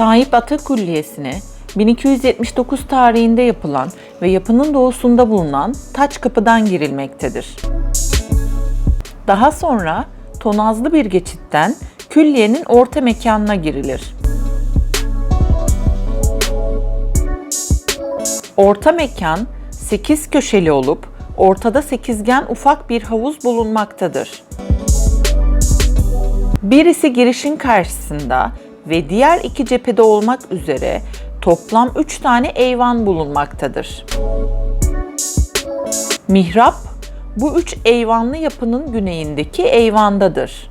Sahip Ata Külliyesi'ne 1279 tarihinde yapılan ve yapının doğusunda bulunan taç kapıdan girilmektedir. Daha sonra tonazlı bir geçitten külliyenin orta mekanına girilir. Orta mekan 8 köşeli olup ortada sekizgen ufak bir havuz bulunmaktadır. Birisi girişin karşısında ve diğer iki cephede olmak üzere toplam 3 tane eyvan bulunmaktadır. Mihrap bu üç eyvanlı yapının güneyindeki eyvandadır.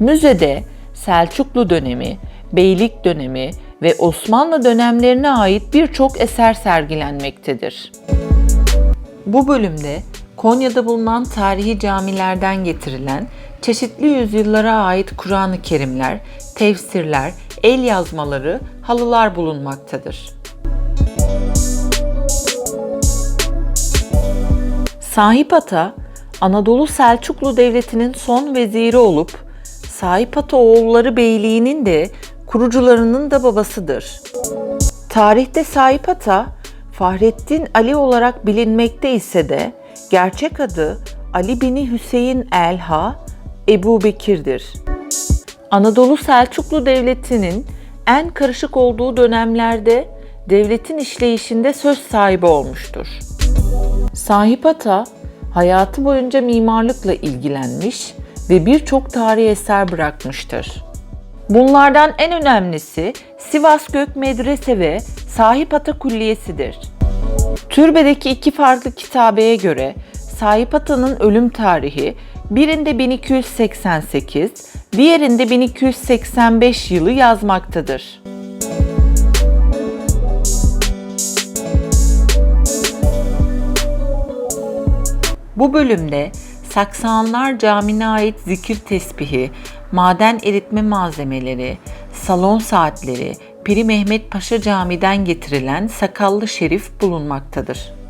Müzede Selçuklu dönemi, Beylik dönemi ve Osmanlı dönemlerine ait birçok eser sergilenmektedir. Bu bölümde Konya'da bulunan tarihi camilerden getirilen çeşitli yüzyıllara ait Kur'an-ı Kerimler, tefsirler, el yazmaları, halılar bulunmaktadır. Sahip Ata, Anadolu Selçuklu Devleti'nin son veziri olup, Sahip Ata oğulları beyliğinin de kurucularının da babasıdır. Tarihte Sahip Ata, Fahrettin Ali olarak bilinmekte ise de gerçek adı Ali bini Hüseyin Elha Ebu Bekir'dir. Anadolu Selçuklu Devleti'nin en karışık olduğu dönemlerde devletin işleyişinde söz sahibi olmuştur. Sahip Ata hayatı boyunca mimarlıkla ilgilenmiş ve birçok tarihi eser bırakmıştır. Bunlardan en önemlisi Sivas Gök Medrese ve Sahip Ata Külliyesi'dir. Türbedeki iki farklı kitabeye göre Sahip Ata'nın ölüm tarihi birinde 1288, diğerinde 1285 yılı yazmaktadır. Bu bölümde Saksanlar Camii'ne ait zikir tesbihi, maden eritme malzemeleri, salon saatleri, Piri Mehmet Paşa Camii'den getirilen sakallı şerif bulunmaktadır.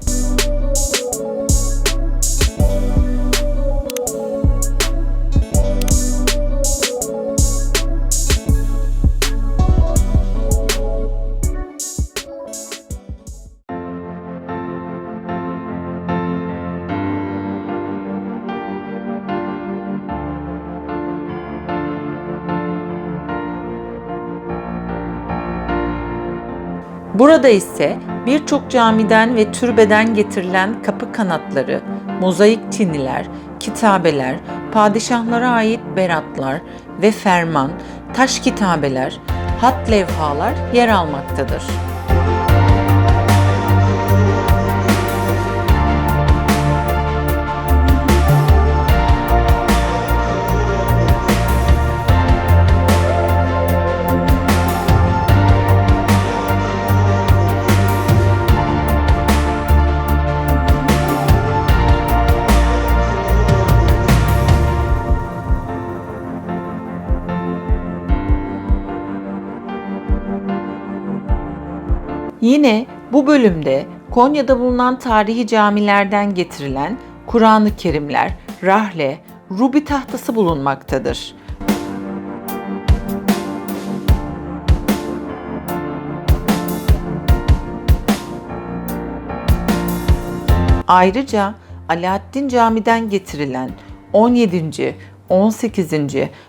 Burada ise birçok camiden ve türbeden getirilen kapı kanatları, mozaik çiniler, kitabeler, padişahlara ait beratlar ve ferman, taş kitabeler, hat levhalar yer almaktadır. Yine bu bölümde Konya'da bulunan tarihi camilerden getirilen Kur'an-ı Kerimler, rahle, rubi tahtası bulunmaktadır. Ayrıca Alaaddin Camii'den getirilen 17. 18.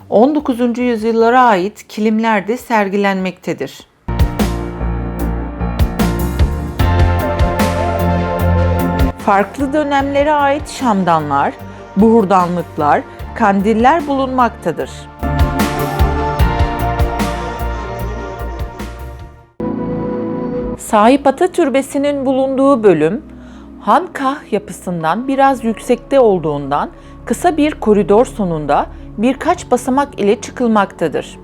19. yüzyıllara ait kilimler de sergilenmektedir. Farklı dönemlere ait şamdanlar, buhurdanlıklar, kandiller bulunmaktadır. Sahip Ata Türbesi'nin bulunduğu bölüm, Hankah yapısından biraz yüksekte olduğundan kısa bir koridor sonunda birkaç basamak ile çıkılmaktadır.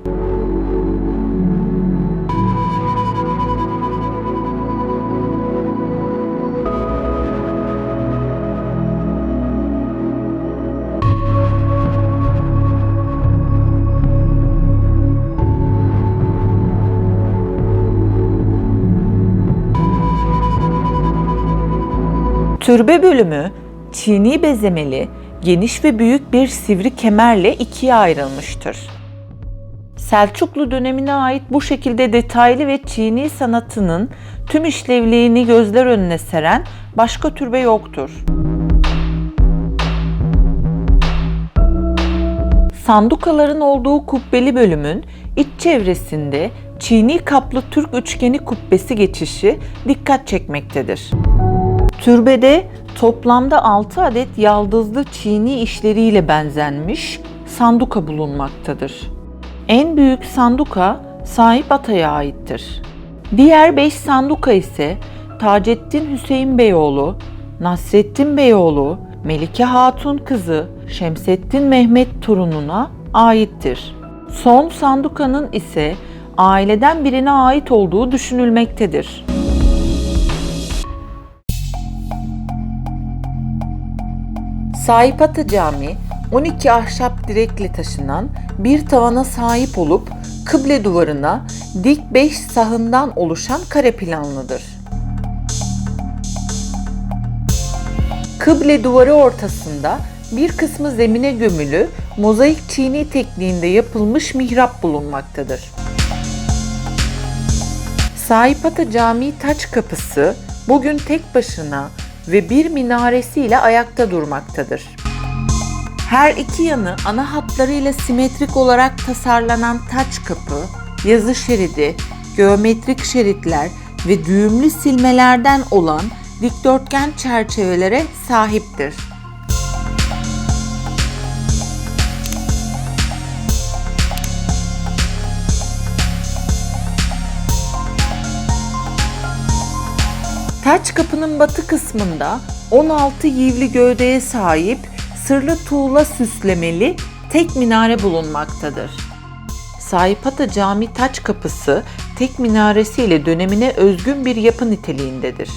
Türbe bölümü çini bezemeli, geniş ve büyük bir sivri kemerle ikiye ayrılmıştır. Selçuklu dönemine ait bu şekilde detaylı ve çini sanatının tüm işlevliğini gözler önüne seren başka türbe yoktur. Sandukaların olduğu kubbeli bölümün iç çevresinde çini kaplı Türk üçgeni kubbesi geçişi dikkat çekmektedir. Türbede toplamda 6 adet yaldızlı çini işleriyle benzenmiş sanduka bulunmaktadır. En büyük sanduka sahip ataya aittir. Diğer 5 sanduka ise Taceddin Hüseyin Beyoğlu, Nasrettin Beyoğlu, Melike Hatun kızı Şemsettin Mehmet torununa aittir. Son sandukanın ise aileden birine ait olduğu düşünülmektedir. Sahipata Camii 12 ahşap direkle taşınan bir tavana sahip olup kıble duvarına dik 5 sahından oluşan kare planlıdır. Kıble duvarı ortasında bir kısmı zemine gömülü mozaik çini tekniğinde yapılmış mihrap bulunmaktadır. Sahipata Camii taç kapısı bugün tek başına ve bir minaresiyle ayakta durmaktadır. Her iki yanı ana hatlarıyla simetrik olarak tasarlanan taç kapı, yazı şeridi, geometrik şeritler ve düğümlü silmelerden olan dikdörtgen çerçevelere sahiptir. Taç kapının batı kısmında 16 yivli gövdeye sahip sırlı tuğla süslemeli tek minare bulunmaktadır. Sahipata Cami taç kapısı tek minaresiyle dönemine özgün bir yapı niteliğindedir.